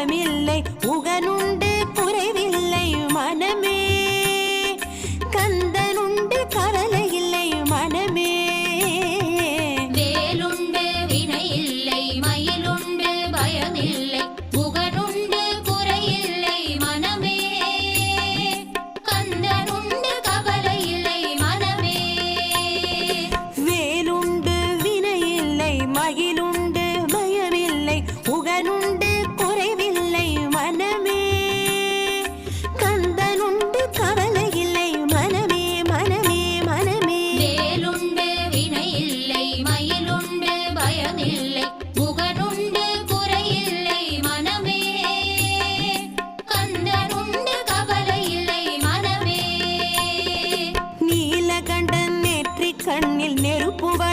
பயமில்லை முகனுண்டு குறைவில்லை மனமே. கந்தனுண்டு கவலை இல்லை மனமே. வேலுண்டு வினையில்லை மயிலுண்டு பயமில்லை முகனுண்டு குறையில்லை மனமே. கந்தனுண்டு கவலை இல்லை மனமே. வேலுண்டு வினையில்லை மகிழுண்டு குறையில்லை மயிலுண்டு பயமில்லை புகழுண்டு குறையில்லை மனமே. கந்தனுண்டு கவலையில்லை மனமே. நீலகண்டன் நேற்றி கண்ணில் நெருப்புவர்